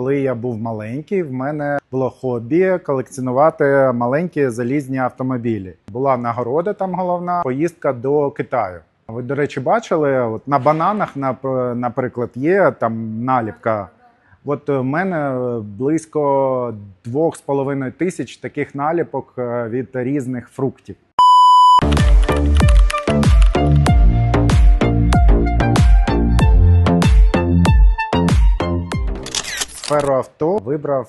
Коли я був маленький, в мене було хобі колекціонувати маленькі залізні автомобілі. Була нагорода там головна поїздка до Китаю. Ви, до речі, бачили, от на бананах, нап- наприклад, є там наліпка. От у мене близько 2,5 тисяч таких наліпок е, від різних фруктів. Сферу авто вибрав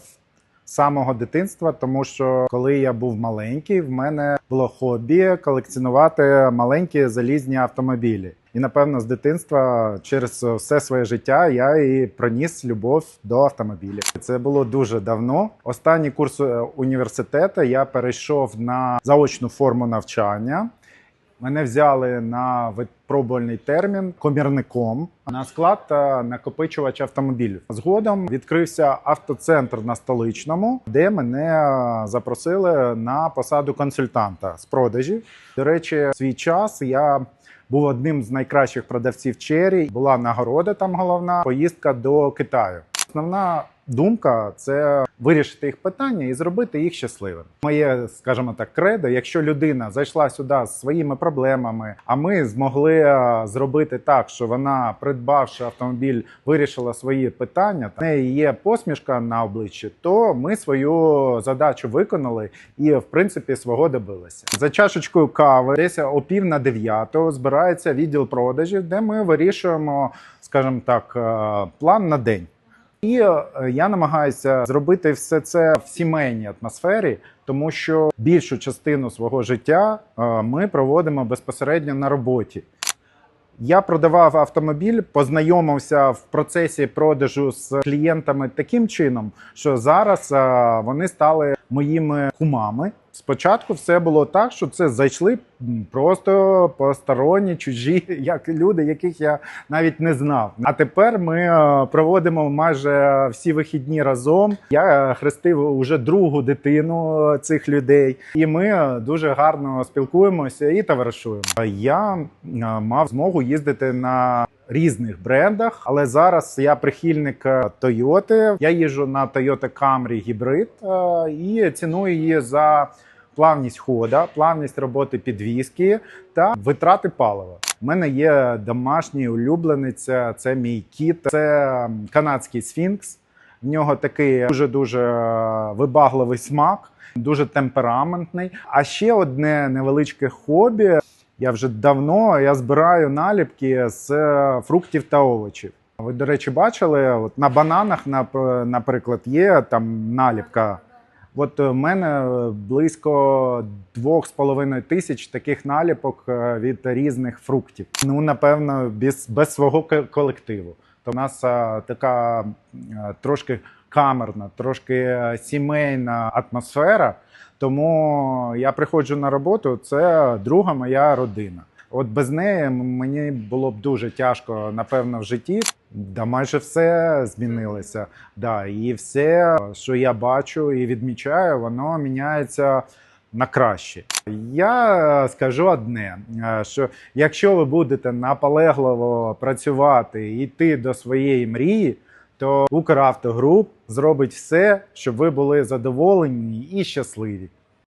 з самого дитинства, тому що коли я був маленький, в мене було хобі колекціонувати маленькі залізні автомобілі. І напевно з дитинства через все своє життя я і проніс любов до автомобілів. Це було дуже давно. Останній курс е, університету я перейшов на заочну форму навчання. Мене взяли на випробувальний термін комірником на склад накопичувач автомобілів. Згодом відкрився автоцентр на столичному, де мене запросили на посаду консультанта з продажів. До речі, в свій час я був одним з найкращих продавців Чері. Була нагорода там головна поїздка до Китаю. Основна думка це вирішити їх питання і зробити їх щасливими. Моє, скажімо так, кредо, якщо людина зайшла сюди з своїми проблемами, а ми змогли е, зробити так, що вона, придбавши автомобіль, вирішила свої питання, в неї є посмішка на обличчі, то ми свою задачу виконали і, в принципі, свого добилися. За чашечкою кави, десь о пів на дев'яту збирається відділ продажів, де ми вирішуємо, скажімо так, е, план на день. І е, я намагаюся зробити все це в сімейній атмосфері, тому що більшу частину свого життя е, ми проводимо безпосередньо на роботі. Я продавав автомобіль, познайомився в процесі продажу з клієнтами таким чином, що зараз е, вони стали моїми кумами. Спочатку все було так, що це зайшли просто посторонні, чужі, як люди, яких я навіть не знав. А тепер ми е, проводимо майже всі вихідні разом. Я е, хрестив уже другу дитину е, цих людей, і ми дуже гарно спілкуємося і товаришуємо. Я мав змогу їздити на різних брендах, але зараз я прихильник Toyota. Я їжджу на Toyota Camry е, і ціную її за плавність хода, плавність роботи підвіски та витрати палива. У мене є домашній улюбленець, це мій кіт, це канадський сфінкс. В нього такий дуже дуже вибагливий смак, дуже темпераментний. А ще одне невеличке хобі. Я вже давно я збираю наліпки з е, фруктів та овочів. Ви, до речі, бачили, от на бананах, наприклад, є там наліпка. От у мене близько 2,5 тисяч таких наліпок е, від різних фруктів. Ну, напевно, без, без свого колективу. То в нас е, така е, трошки камерна, трошки е, сімейна атмосфера. Тому я приходжу на роботу, це друга моя родина. От без неї мені було б дуже тяжко, напевно, в житті. Да, майже все змінилося. Да, і все, що я бачу і відмічаю, воно міняється на краще. Я скажу одне: е, що якщо ви будете наполегливо працювати і йти до своєї мрії, то Укравтогруп зробить все, щоб ви були задоволені і щасливі.